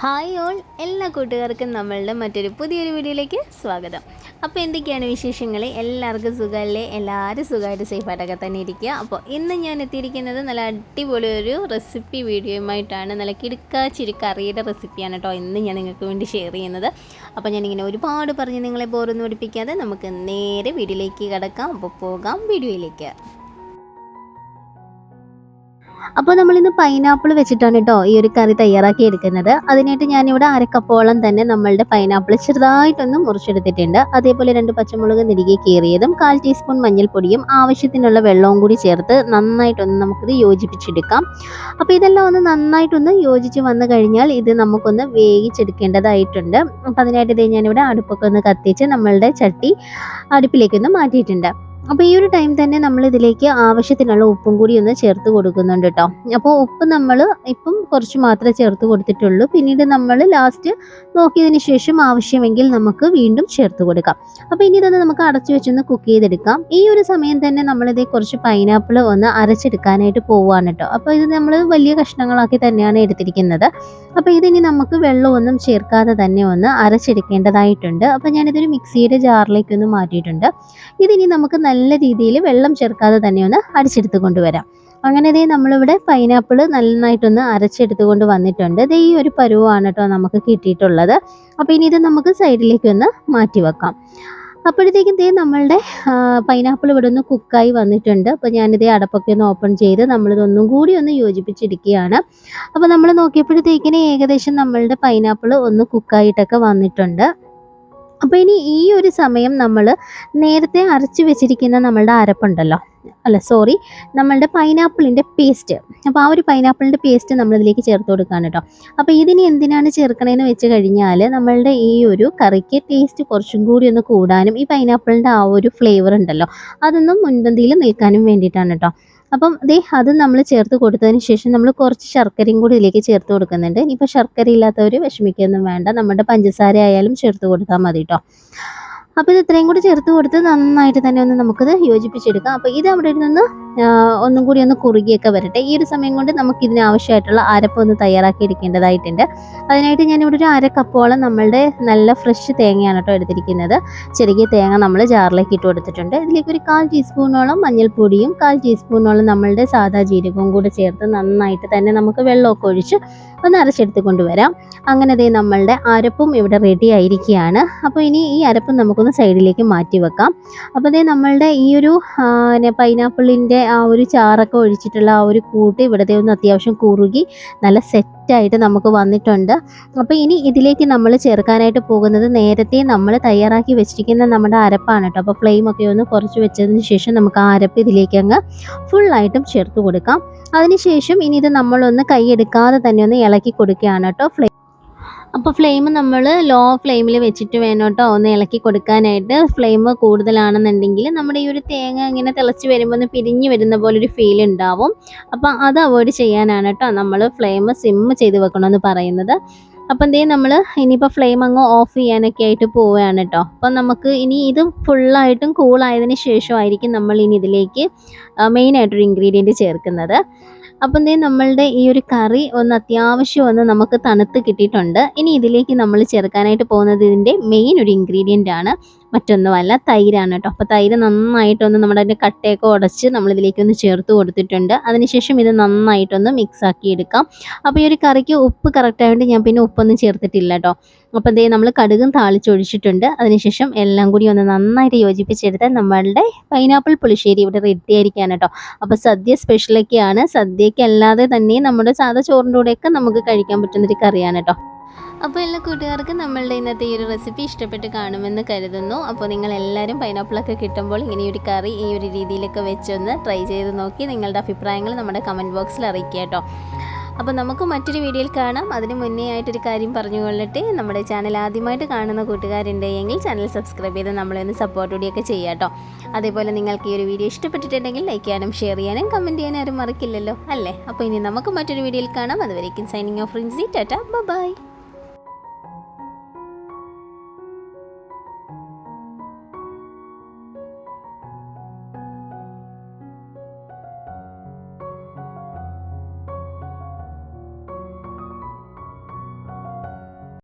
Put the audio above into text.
Hi all എല്ലാ കൂട്ടുകാർക്കും നമ്മളുടെ മറ്റൊരു പുതിയൊരു വീഡിയോയിലേക്ക് സ്വാഗതം. അപ്പോൾ എന്തൊക്കെയാണ് വിശേഷങ്ങൾ എല്ലാവർക്കും സുഖമല്ലേ? എല്ലാവരും സുഖമായിട്ട് സേഫായിട്ടൊക്കെ തന്നെ ഇരിക്കുക. അപ്പോൾ ഇന്ന് ഞാൻ എത്തിയിരിക്കുന്നത് നല്ല അടിപൊളി ഒരു റെസിപ്പി വീഡിയോയുമായിട്ടാണ് നല്ല കിടുക്കാച്ചിരി കറിയുടെ റെസിപ്പിയാണ് കേട്ടോ ഇന്ന് ഞാൻ നിങ്ങൾക്ക് വേണ്ടി ഷെയർ ചെയ്യുന്നത്. അപ്പോൾ ഞാനിങ്ങനെ ഒരുപാട് പറഞ്ഞ് നിങ്ങളെ ബോറൊന്നും പഠിപ്പിക്കാതെ നമുക്ക് നേരെ വീഡിയോയിലേക്ക് കിടക്കാം. അപ്പോൾ പോകാം വീഡിയോയിലേക്ക്. അപ്പോൾ നമ്മളിന്ന് പൈനാപ്പിൾ വെച്ചിട്ടാണ് കേട്ടോ ഈ ഒരു കറി തയ്യാറാക്കി എടുക്കുന്നത്. അതിനായിട്ട് ഞാനിവിടെ അരക്കപ്പോളം തന്നെ നമ്മളുടെ പൈനാപ്പിൾ ചെറുതായിട്ടൊന്ന് മുറിച്ചെടുത്തിട്ടുണ്ട്. അതേപോലെ രണ്ട് പച്ചമുളക് നിരികെ കീറിയതും കാൽ ടീസ്പൂൺ മഞ്ഞൾപ്പൊടിയും ആവശ്യത്തിനുള്ള വെള്ളവും കൂടി ചേർത്ത് നന്നായിട്ടൊന്ന് നമുക്കിത് യോജിപ്പിച്ചെടുക്കാം. അപ്പോൾ ഇതെല്ലാം ഒന്ന് നന്നായിട്ടൊന്ന് യോജിച്ച് വന്നു കഴിഞ്ഞാൽ ഇത് നമുക്കൊന്ന് വേവിച്ചെടുക്കേണ്ടതായിട്ടുണ്ട്. അപ്പോൾ അതിനായിട്ട് ഇത് ഞാനിവിടെ അടുപ്പൊക്കെ ഒന്ന് കത്തിച്ച് നമ്മളുടെ ചട്ടി അടുപ്പിലേക്കൊന്ന് മാറ്റിയിട്ടുണ്ട്. അപ്പോൾ ഈ ഒരു ടൈം തന്നെ നമ്മൾ ഇതിലേക്ക് ആവശ്യത്തിനുള്ള ഉപ്പും കൂടി ഒന്ന് ചേർത്ത് കൊടുക്കുന്നുണ്ട് കേട്ടോ അപ്പോൾ ഉപ്പ് നമ്മൾ ഇപ്പം കുറച്ച് മാത്രമേ ചേർത്ത് കൊടുത്തിട്ടുള്ളൂ. പിന്നീട് നമ്മൾ ലാസ്റ്റ് നോക്കിയതിന് ശേഷം ആവശ്യമെങ്കിൽ നമുക്ക് വീണ്ടും ചേർത്ത് കൊടുക്കാം. അപ്പോൾ ഇനി ഇതൊന്ന് നമുക്ക് അടച്ചു വെച്ചൊന്ന് കുക്ക് ചെയ്തെടുക്കാം. ഈ ഒരു സമയം തന്നെ നമ്മളിതേ കുറച്ച് പൈനാപ്പിൾ ഒന്ന് അരച്ചെടുക്കാനായിട്ട് പോവുകയാണ് കേട്ടോ അപ്പോൾ ഇത് നമ്മൾ വലിയ കഷ്ണങ്ങളാക്കി തന്നെയാണ് എടുത്തിരിക്കുന്നത്. അപ്പോൾ ഇതിനി നമുക്ക് വെള്ളമൊന്നും ചേർക്കാതെ തന്നെ ഒന്ന് അരച്ചെടുക്കേണ്ടതായിട്ടുണ്ട്. അപ്പോൾ ഞാനിതൊരു മിക്സിയുടെ ജാറിലേക്ക് ഒന്ന് മാറ്റിയിട്ടുണ്ട്. ഇതിനി നമുക്ക് നല്ല രീതിയിൽ വെള്ളം ചേർക്കാതെ തന്നെ ഒന്ന് അടിച്ചെടുത്ത് കൊണ്ടുവരാം. അങ്ങനെ ദേ നമ്മളിവിടെ പൈനാപ്പിൾ നന്നായിട്ടൊന്ന് അരച്ചെടുത്ത് കൊണ്ട് വന്നിട്ടുണ്ട്. ദേ ഈ ഒരു പരുവാണ് കേട്ടോ നമുക്ക് കിട്ടിയിട്ടുള്ളത്. അപ്പോൾ ഇനി ഇത് നമുക്ക് സൈഡിലേക്ക് ഒന്ന് മാറ്റി വെക്കാം. അപ്പോഴത്തേക്കും ദേ നമ്മളുടെ പൈനാപ്പിൾ ഇവിടെ ഒന്ന് കുക്കായി വന്നിട്ടുണ്ട്. അപ്പോൾ ഞാനിതേ അടപ്പൊക്കെ ഒന്ന് ഓപ്പൺ ചെയ്ത് നമ്മളിതൊന്നും കൂടി ഒന്ന് യോജിപ്പിച്ചിരിക്കുകയാണ്. അപ്പോൾ നമ്മൾ നോക്കിയപ്പോഴത്തേക്കിന് ഏകദേശം നമ്മളുടെ പൈനാപ്പിൾ ഒന്ന് കുക്കായിട്ടൊക്കെ വന്നിട്ടുണ്ട്. അപ്പോൾ ഇനി ഈ ഒരു സമയം നമ്മൾ നേരത്തെ അരച്ച് വെച്ചിരിക്കുന്ന നമ്മളുടെ അരപ്പുണ്ടല്ലോ. അല്ല സോറി നമ്മളുടെ പൈനാപ്പിളിന്റെ പേസ്റ്റ് അപ്പോൾ ആ ഒരു പൈനാപ്പിളിന്റെ പേസ്റ്റ് നമ്മളിതിലേക്ക് ചേർത്ത് കൊടുക്കുകയാണ് കേട്ടോ. അപ്പോൾ ഇതിന് എന്തിനാണ് ചേർക്കണതെന്ന് വെച്ച് കഴിഞ്ഞാൽ നമ്മളുടെ ഈ ഒരു കറിക്ക് ടേസ്റ്റ് കുറച്ചും കൂടി ഒന്ന് കൂടാനും ഈ പൈനാപ്പിളിന്റെ ആ ഒരു ഫ്ലേവർ ഉണ്ടല്ലോ അതൊന്നും മുൻപന്തിയിൽ നിൽക്കാനും വേണ്ടിയിട്ടാണ് കേട്ടോ. അപ്പം ദേ അത് നമ്മൾ ചേർത്ത് കൊടുത്തതിന് ശേഷം നമ്മൾ കുറച്ച് ശർക്കരയും കൂടി ഇതിലേക്ക് ചേർത്ത് കൊടുക്കുന്നുണ്ട്. ഇനിയിപ്പോൾ ശർക്കര ഇല്ലാത്തവർ വിഷമിക്കൊന്നും വേണ്ട. നമ്മുടെ പഞ്ചസാര ആയാലും ചേർത്ത് കൊടുത്താൽ മതി കേട്ടോ അപ്പോൾ ഇത് ഇത്രയും കൂടി ചേർത്ത് കൊടുത്ത് നന്നായിട്ട് തന്നെ ഒന്ന് നമുക്കത് യോജിപ്പിച്ചെടുക്കാം. അപ്പോൾ ഇത് അവിടെ നിന്ന് ഒന്നും കൂടി ഒന്ന് കുറുകിയൊക്കെ വരട്ടെ. ഈ ഒരു സമയം കൊണ്ട് നമുക്ക് ഇതിന് ആവശ്യമായിട്ടുള്ള അരപ്പ് ഒന്ന് തയ്യാറാക്കി എടുക്കേണ്ടതായിട്ടുണ്ട്. അതിനായിട്ട് ഞാനിവിടെ ഒരു അര കപ്പോളം നമ്മളുടെ നല്ല ഫ്രഷ് തേങ്ങയാണ് കേട്ടോ എടുത്തിരിക്കുന്നത്. ചെറിയ തേങ്ങ നമ്മൾ ജാറിലേക്ക് ഇട്ട് കൊടുത്തിട്ടുണ്ട്. ഇതിലേക്ക് ഒരു കാൽ ടീസ്പൂണോളം മഞ്ഞൾപ്പൊടിയും കാൽ ടീസ്പൂണോളം നമ്മളുടെ സാധാ ജീരകവും കൂടെ ചേർത്ത് നന്നായിട്ട് തന്നെ നമുക്ക് വെള്ളമൊക്കെ ഒഴിച്ച് ഒന്ന് അരച്ചെടുത്ത് കൊണ്ടുവരാം. അങ്ങനെ ദേ നമ്മളുടെ അരപ്പും ഇവിടെ റെഡി ആയിരിക്കുകയാണ്. അപ്പോൾ ഇനി ഈ അരപ്പ് നമുക്കൊന്ന് സൈഡിലേക്ക് മാറ്റി വെക്കാം. അപ്പോൾ ദേ നമ്മളുടെ ഈ ഒരു പൈനാപ്പിളിന്റെ ആ ഒരു ചാറൊക്കെ ഒഴിച്ചിട്ടുള്ള ആ ഒരു കൂട്ട് ഇവിടത്തെ ഒന്ന് അത്യാവശ്യം കുറുകി നല്ല സെറ്റ് സെറ്റായിട്ട് നമുക്ക് വന്നിട്ടുണ്ട്. അപ്പോൾ ഇനി ഇതിലേക്ക് നമ്മൾ ചേർക്കാനായിട്ട് പോകുന്നത് നേരത്തെ നമ്മൾ തയ്യാറാക്കി വെച്ചിരിക്കുന്ന നമ്മുടെ അരപ്പാണ് കേട്ടോ. അപ്പോൾ ഫ്ലെയിമൊക്കെ ഒന്ന് കുറച്ച് വെച്ചതിന് ശേഷം നമുക്ക് ആ അരപ്പ് ഇതിലേക്ക് അങ്ങ് ഫുള്ളായിട്ടും ചേർത്ത് കൊടുക്കാം. അതിനുശേഷം ഇനി ഇത് നമ്മളൊന്ന് കൈയെടുക്കാതെ തന്നെ ഒന്ന് ഇളക്കി കൊടുക്കുകയാണ് കേട്ടോ. ഫ്ലെയിം അപ്പോൾ ഫ്ലെയിം നമ്മൾ ലോ ഫ്ലെയിമിൽ വെച്ചിട്ട് വേണം കേട്ടോ ഒന്ന് ഇളക്കി കൊടുക്കാനായിട്ട്. ഫ്ലെയിം കൂടുതലാണെന്നുണ്ടെങ്കിൽ നമ്മുടെ ഈ ഒരു തേങ്ങ ഇങ്ങനെ തിളച്ച് വരുമ്പോൾ ഒന്ന് പിരിഞ്ഞ് വരുന്ന പോലെ ഒരു ഫീൽ ഉണ്ടാവും. അപ്പോൾ അത് അവോയ്ഡ് ചെയ്യാനാണ് കേട്ടോ നമ്മൾ ഫ്ലെയിം സിം ചെയ്ത് വെക്കണമെന്ന് പറയുന്നത്. അപ്പം എന്തേ നമ്മൾ ഇനിയിപ്പോൾ ഫ്ലെയിം അങ്ങ് ഓഫ് ചെയ്യാനൊക്കെ ആയിട്ട് പോവുകയാണ് കേട്ടോ അപ്പം നമുക്ക് ഇനി ഇത് ഫുള്ളായിട്ടും കൂളായതിന് ശേഷമായിരിക്കും നമ്മൾ ഇനി ഇതിലേക്ക് മെയിനായിട്ടൊരു ഇൻഗ്രീഡിയന്റ് ചേർക്കുന്നത്. അപ്പം ദേ നമ്മളുടെ ഈ ഒരു കറി ഒന്ന് അത്യാവശ്യം ഒന്ന് നമുക്ക് തണുത്ത് കിട്ടിയിട്ടുണ്ട്. ഇനി ഇതിലേക്ക് നമ്മൾ ചേർക്കാനായിട്ട് പോകുന്നത് ഇതിന്റെ മെയിൻ ഒരു ഇൻഗ്രീഡിയന്റ് ആണ് മറ്റൊന്നുമല്ല തൈരാണ് കേട്ടോ. അപ്പോൾ തൈര് നന്നായിട്ടൊന്ന് നമ്മുടെ അതിന്റെ കട്ടയൊക്കെ ഉടച്ച് നമ്മളിതിലേക്ക് ഒന്ന് ചേർത്ത് കൊടുത്തിട്ടുണ്ട്. അതിനുശേഷം ഇത് നന്നായിട്ടൊന്ന് മിക്സ് ആക്കി എടുക്കാം. അപ്പോൾ ഈ ഒരു കറിക്ക് ഉപ്പ് കറക്റ്റായതുകൊണ്ട് ഞാൻ പിന്നെ ഉപ്പൊന്നും ചേർത്തിട്ടില്ല കേട്ടോ. അപ്പോൾ ദേ നമ്മൾ കടുകും താളിച്ചൊഴിച്ചിട്ടുണ്ട്. അതിനുശേഷം എല്ലാം കൂടി ഒന്ന് നന്നായിട്ട് യോജിപ്പിച്ചെടുത്താൽ നമ്മളുടെ പൈനാപ്പിൾ പുളിശ്ശേരി ഇവിടെ റെഡി ആയിരിക്കാണ് കേട്ടോ. അപ്പോൾ സദ്യ സ്പെഷ്യലൊക്കെയാണ് സദ്യയ്ക്ക് അല്ലാതെ തന്നെ നമ്മുടെ സാധാ ചോറിന്റെ കൂടെയൊക്കെ നമുക്ക് കഴിക്കാൻ പറ്റുന്നൊരു കറിയാണ് കേട്ടോ. അപ്പോൾ എല്ലാ കൂട്ടുകാർക്കും നമ്മളുടെ ഇന്നത്തെ ഈ ഒരു റെസിപ്പി ഇഷ്ടപ്പെട്ട് കാണുമെന്ന് കരുതുന്നു. അപ്പോൾ നിങ്ങൾ എല്ലാവരും പൈനാപ്പിളൊക്കെ കിട്ടുമ്പോൾ ഇങ്ങനെ ഒരു കറി ഈ ഒരു രീതിയിലൊക്കെ വെച്ചൊന്ന് ട്രൈ ചെയ്ത് നോക്കി നിങ്ങളുടെ അഭിപ്രായങ്ങൾ നമ്മുടെ കമന്റ് ബോക്സിൽ അറിയിക്കുക കേട്ടോ. അപ്പോൾ നമുക്ക് മറ്റൊരു വീഡിയോയിൽ കാണാം. അതിന് മുന്നേ ആയിട്ടൊരു കാര്യം പറഞ്ഞുകൊള്ളട്ടെ. നമ്മുടെ ചാനൽ ആദ്യമായിട്ട് കാണുന്ന കൂട്ടുകാരുണ്ടെങ്കിൽ ചാനൽ സബ്സ്ക്രൈബ് ചെയ്ത് നമ്മളൊന്ന് സപ്പോർട്ട് കൂടിയൊക്കെ ചെയ്യാം കേട്ടോ. അതേപോലെ നിങ്ങൾക്ക് ഈ ഒരു വീഡിയോ ഇഷ്ടപ്പെട്ടിട്ടുണ്ടെങ്കിൽ ലൈക്ക് ചെയ്യാനും ഷെയർ ചെയ്യാനും കമന്റ് ചെയ്യാനും ആരും മറക്കില്ലല്ലോ അല്ലേ? അപ്പോൾ ഇനി നമുക്ക് മറ്റൊരു വീഡിയോയിൽ കാണാം. അതുവരേക്കും signing off Rincy tata bye